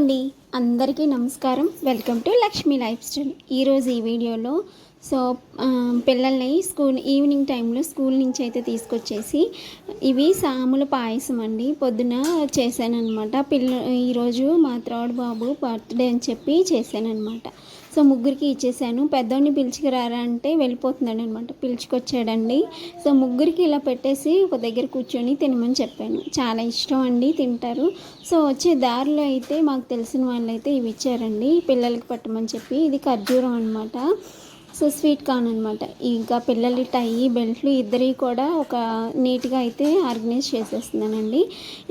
అండి. అందరికీ నమస్కారం. Welcome to Lakshmi lifestyle ఈరోజు ఈ వీడియోలో సో పిల్లల్ని స్కూల్ ఈవినింగ్ టైంలో స్కూల్ నుంచి అయితే తీసుకొచ్చేసి ఇవి సాముల పాయసం అండి. పొద్దున చేశానమాట పిల్ల ఈరోజు మా త్రోడ్ బాబు బర్త్డే అని చెప్పి చేశానమాట సో ముగ్గురికి ఇచ్చేసాను. పెద్దోడిని పిలుచుకురారా అంటే వెళ్ళిపోతున్నాడు అనమాట పిలుచుకొచ్చాడండి. సో ముగ్గురికి ఇలా పెట్టేసి ఒక దగ్గర కూర్చొని తినమని చెప్పాను. చాలా ఇష్టం అండి తింటారు. సో వచ్చే దారిలో అయితే మాకు తెలిసిన వాళ్ళు అయితే ఇవి ఇచ్చారండి. పిల్లలకి పట్టమని చెప్పి. ఇది ఖర్జూరం అనమాట సో స్వీట్ కార్న్ అనమాట ఇంకా పిల్లలు టై బెల్ట్లు ఇద్దరి కూడా ఒక నీట్గా అయితే ఆర్గనైజ్ చేసేస్తున్నానండి.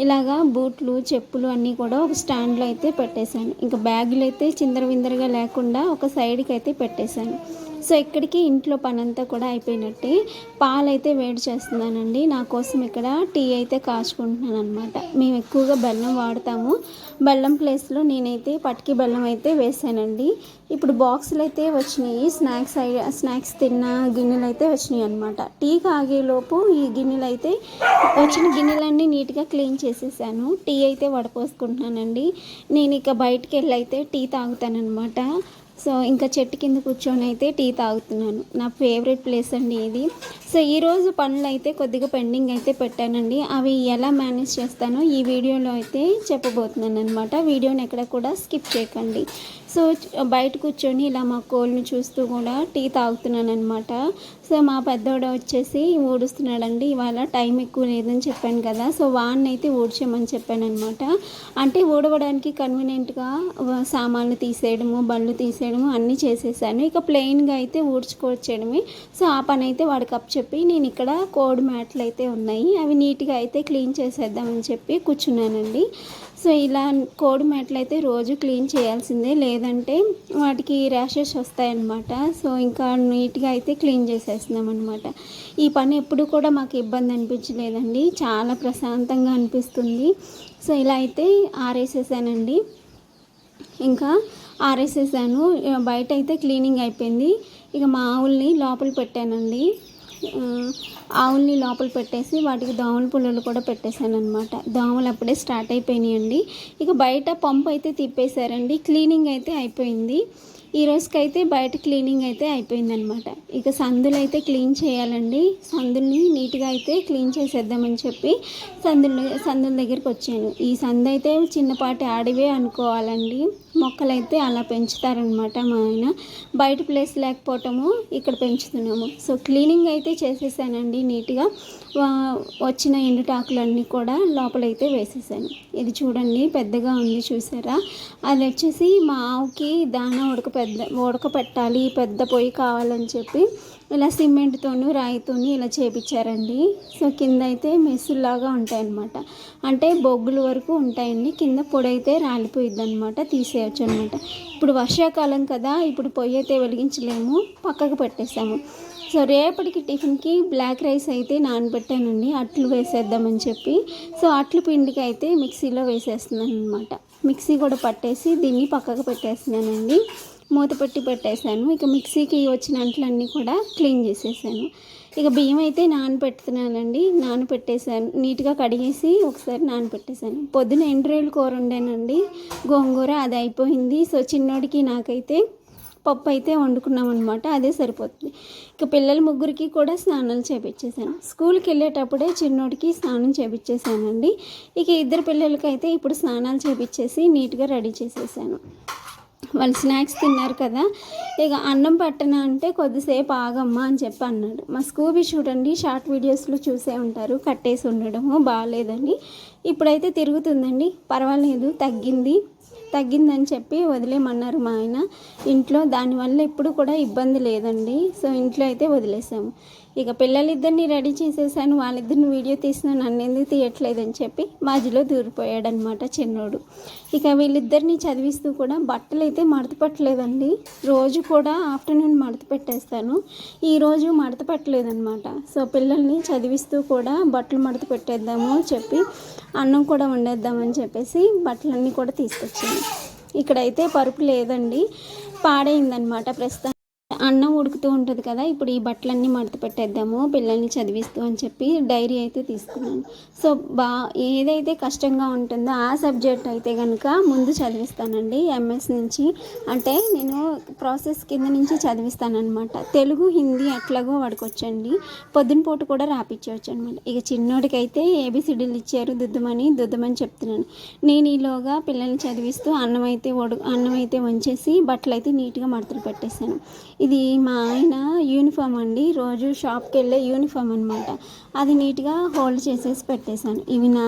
ఇలాగా బూట్లు చెప్పులు అన్నీ కూడా ఒక స్టాండ్లో అయితే పెట్టేశాను. ఇంకా బ్యాగులు అయితే చిందర విందరగా లేకుండా ఒక సైడ్కి అయితే పెట్టేశాను. సో ఇక్కడికి ఇంట్లో పనంతా కూడా అయిపోయినట్టే. పాలైతే వేడి చేస్తున్నానండి. నా కోసం ఇక్కడ టీ అయితే కాచుకుంటున్నాను అనమాట మేము ఎక్కువగా బెల్లం వాడతాము. బెల్లం ప్లేస్లో నేనైతే పటికి బెల్లం అయితే వేసానండి. ఇప్పుడు బాక్సులు అయితే వచ్చినాయి. స్నాక్స్ ఐ- స్నాక్స్ తిన్న గిన్నెలు అయితే వచ్చినాయి అనమాట టీ కాగేలోపు ఈ గిన్నెలు అయితే వచ్చిన గిన్నెలన్నీ నీట్గా క్లీన్ చేసేసాను. టీ అయితే వడపోసుకుంటున్నానండి. నేను ఇక బయటికి వెళ్ళి అయితే టీ తాగుతానమాట సో ఇంకా చెట్టు కింద కూర్చొని అయితే టీ తాగుతున్నాను. నా ఫేవరెట్ ప్లేస్ అండి ఇది. సో ఈరోజు పనులు అయితే కొద్దిగా పెండింగ్ అయితే పెట్టానండి. అవి ఎలా మేనేజ్ చేస్తానో ఈ వీడియోలో అయితే చెప్పబోతున్నాను అనమాట వీడియోని ఎక్కడ కూడా స్కిప్ చేయకండి. సో బయట కూర్చొని ఇలా మా కోళ్ళని చూస్తూ కూడా టీ తాగుతున్నాను అనమాట సో మా పెద్దోడ వచ్చేసి ఊడుస్తున్నాడండి ఇవాళ టైం ఎక్కువ లేదని చెప్పాను కదా సో వాడిని అయితే ఊడ్చేయమని చెప్పాను అనమాట అంటే ఊడవడానికి కన్వీనియంట్గా సామాన్లు తీసేయడము బళ్ళు తీసేయడము అన్నీ చేసేసాను. ఇక ప్లెయిన్గా అయితే ఊడ్చుకొచ్చేయడమే. సో ఆ పని అయితే వాడికి అప్ చెప్పి నేను ఇక్కడ కోడ్ మ్యాట్లు అయితే ఉన్నాయి అవి నీట్గా అయితే క్లీన్ చేసేద్దామని చెప్పి కూర్చున్నానండి. సో ఇలా కోడి మెట్లు అయితే రోజు క్లీన్ చేయాల్సిందే. లేదంటే వాటికి ర్యాషెస్ వస్తాయన్నమాట. సో ఇంకా నీట్గా అయితే క్లీన్ చేసేస్తున్నాం అనమాట ఈ పని ఎప్పుడు కూడా మాకు ఇబ్బంది అనిపించలేదండి. చాలా ప్రశాంతంగా అనిపిస్తుంది. సో ఇలా అయితే ఆరేసేసానండి. ఇంకా ఆరేసేసాను. బయట అయితే క్లీనింగ్ అయిపోయింది. ఇక మా ఆవుల్ని లోపల పెట్టానండి. ఆవుల్ని లోపల పెట్టేసి వాటికి దోమల పుల్లలు కూడా పెట్టేశాను అనమాట దోమలు అప్పుడే స్టార్ట్ అయిపోయినాయండి. ఇక బయట పంపు అయితే తిప్పేశారండి. క్లీనింగ్ అయితే అయిపోయింది. ఈ రోజుకైతే బయట క్లీనింగ్ అయితే అయిపోయిందనమాట. ఇక సందులు అయితే క్లీన్ చేయాలండి. సందుల్ని నీట్గా అయితే క్లీన్ చేసేద్దామని చెప్పి సందులు సందుల దగ్గరికి వచ్చాను. ఈ సందు అయితే చిన్నపాటి ఆడివే అనుకోవాలండి. మొక్కలైతే అలా పెంచుతారనమాట మా ఆయన. బయట ప్లేస్ లేకపోవటము ఇక్కడ పెంచుతున్నాము. సో క్లీనింగ్ అయితే చేసేసానండి నీట్గా. వా- వచ్చిన ఎండుటాకులన్నీ కూడా లోపలైతే వేసేసాను. ఇది చూడండి పెద్దగా ఉంది చూసారా? అది వచ్చేసి మా ఆవుకి దాన ఉడక పెద్ద ఉడకపెట్టాలి పెద్ద పొయ్యి కావాలని చెప్పి ఇలా సిమెంట్తోనూ రాయితోని ఇలా చేపించారండి. సో కింద అయితే మెస్సుల్లాగా ఉంటాయన్నమాట. అంటే బొగ్గుల వరకు ఉంటాయండి. కింద పొడి అయితే రాలిపోయిద్ది అనమాట తీసేయచ్చు అనమాట ఇప్పుడు వర్షాకాలం కదా ఇప్పుడు పొయ్యి అయితే వెలిగించలేము పక్కకు పెట్టేసాము సో రేపటికి టిఫిన్కి బ్లాక్ రైస్ అయితే నానబెట్టానండి. అట్లు వేసేద్దామని చెప్పి. సో అట్లు పిండికి అయితే మిక్సీలో వేసేస్తున్నాను అనమాట మిక్సీ కూడా పట్టేసి దీన్ని పక్కకు పెట్టేస్తున్నానండి. మూత పెట్టి పెట్టేశాను. ఇక మిక్సీకి వచ్చిన అంట్లన్నీ కూడా క్లీన్ చేసేసాను. ఇక బియ్యం అయితే నానబెడుతున్నానండి నానబెట్టేశాను నీట్గా కడిగేసి ఒకసారి నానబెట్టేశాను పొద్దున ఎండ్రేళ్ళు కూర ఉండేనండి గోంగూర అది అయిపోయింది. సో చిన్నోడికి నాకైతే పప్పు అయితే వండుకున్నాం అనమాట అదే సరిపోతుంది. ఇక పిల్లల ముగ్గురికి కూడా స్నానాలు చేపించేశాను స్కూల్కి వెళ్ళేటప్పుడే చిన్నోడికి స్నానం చేపించేశానండి ఇక ఇద్దరు పిల్లలకైతే ఇప్పుడు స్నానాలు చేపించేసి నీట్గా రెడీ చేసేసాను. వాళ్ళు స్నాక్స్ తిన్నారు కదా. ఇక అన్నం పట్టన అంటే కొద్దిసేపు ఆగమ్మా అని చెప్పి అన్నాడు. మా స్కూబీ చూడండి షార్ట్ వీడియోస్లో చూసే ఉంటారు. కట్టేసి ఉండడము బాగాలేదని ఇప్పుడైతే తిరుగుతుందండి. పర్వాలేదు తగ్గింది. తగ్గిందని చెప్పి వదిలేమన్నారు మా ఆయన. ఇంట్లో దానివల్ల ఎప్పుడు కూడా ఇబ్బంది లేదండి. సో ఇంట్లో అయితే వదిలేసాము. ఇక పిల్లలిద్దరిని రెడీ చేసేసాను. వాళ్ళిద్దరిని వీడియో తీసిన నన్ను ఎందుకు తీయట్లేదని చెప్పి మధ్యలో దూరిపోయాడనమాట చిన్నోడు. ఇక వీళ్ళిద్దరిని చదివిస్తూ కూడా బట్టలు అయితే మడత పెట్టలేదండి రోజు కూడా ఆఫ్టర్నూన్ మడత పెట్టేస్తాను ఈరోజు మడత పెట్టలేదనమాట సో పిల్లల్ని చదివిస్తూ కూడా బట్టలు మడత పెట్టేద్దాము చెప్పి అన్నం కూడా వండేద్దామని చెప్పేసి బట్టలన్నీ కూడా తీసుకొచ్చాను. ఇక్కడైతే పరుపు లేదండి పాడైందనమాట ప్రస్తుతం. అన్నం ఉడుకుతూ ఉంటుంది కదా ఇప్పుడు ఈ బట్టలన్నీ మడత పెట్టేద్దాము పిల్లల్ని చదివిస్తూ అని చెప్పి డైరీ అయితే తీసుకున్నాను. సో బా ఏదైతే కష్టంగా ఉంటుందో ఆ సబ్జెక్ట్ అయితే కనుక ముందు చదివిస్తానండి ఎంఎస్ నుంచి. అంటే నేను ప్రాసెస్ కింద నుంచి చదివిస్తానమాట తెలుగు హిందీ ఎట్లాగో వాడుకొచ్చండి. పొద్దున పూట కూడా రాపిచ్చవచ్చు అనమాట ఇక చిన్నోడికైతే ఏబిసిడీలు ఇచ్చారు దుద్దమని దుద్దమని చెప్తున్నాను. నేను ఈలోగా పిల్లల్ని చదివిస్తూ అన్నం అయితే వడు అన్నం అయితే వంచేసి బట్టలు అయితే నీట్గా మడతలు పెట్టేశాను. ఇది ఇది మా ఆయన యూనిఫామ్ అండి. రోజు షాప్కి వెళ్ళే యూనిఫామ్ అనమాట అది నీట్గా హోల్డ్ చేసేసి పెట్టేశాను. ఇవి నా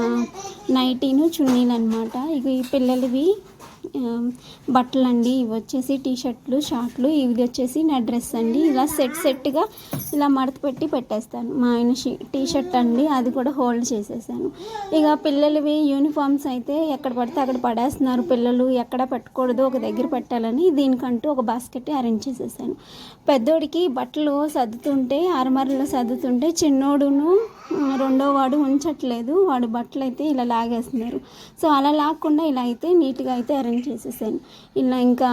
నైటీను చున్నీలు అనమాట ఇవి పిల్లలవి బట్టలు అండి ఇవి వచ్చేసి టీ షర్ట్లు షార్ట్లు ఇవి వచ్చేసి నా డ్రెస్ అండి. ఇలా సెట్ సెట్గా ఇలా మడత పెట్టి పెట్టేస్తాను. మా ఆయన షీ టీ షర్ట్ అండి అది కూడా హోల్డ్ చేసేసాను. ఇక పిల్లలవి యూనిఫామ్స్ అయితే ఎక్కడ పడితే అక్కడ పడేస్తున్నారు పిల్లలు. ఎక్కడ పెట్టకూడదు ఒక దగ్గర పెట్టాలని దీనికంటూ ఒక బాస్కెట్ అరేంజ్ చేసేసాను. పెద్దోడికి బట్టలు సర్దుతుంటే అరమరలో సర్దుతుంటే చిన్నోడును రెండో వాడు ఉంచట్లేదు. వాడు బట్టలు అయితే ఇలా లాగేస్తున్నారు. సో అలా లాగకుండా ఇలా అయితే నీట్గా అయితే అరేంజ్ చేసేసాను ఇలా ఇంకా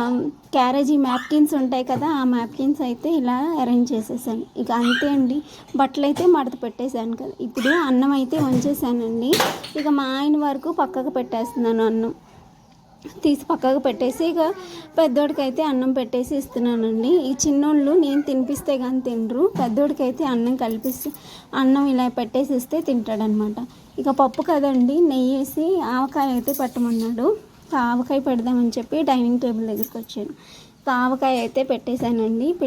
క్యారేజీ మ్యాప్కిన్స్ ఉంటాయి కదా ఆ మ్యాప్కిన్స్ అయితే ఇలా అరేంజ్ చేసేసాను ఇక అంతే అండి. బట్టలు అయితే మడత పెట్టేశాను కదా. ఇప్పుడు అన్నం అయితే వంచేసానండి. ఇక మా ఆయన వరకు పక్కకు పెట్టేస్తున్నాను అన్నం. తీసి పక్కకు పెట్టేసి ఇక పెద్దోడికైతే అన్నం పెట్టేసి ఇస్తున్నానండి. ఈ చిన్నోళ్ళు నేను తినిపిస్తే కానీ తినరు. పెద్దోడికైతే అన్నం కలిపిస్తే అన్నం ఇలా పెట్టేసి ఇస్తే తింటాడనమాట. ఇక పప్పు కదండి నెయ్యి వేసి ఆవకాయ అయితే పెట్టమన్నాడు. ఆవకాయ పెడదామని చెప్పి డైనింగ్ టేబుల్ దగ్గరికి వచ్చాను. ఆవకాయ అయితే పెట్టేశానండి. పిల్ల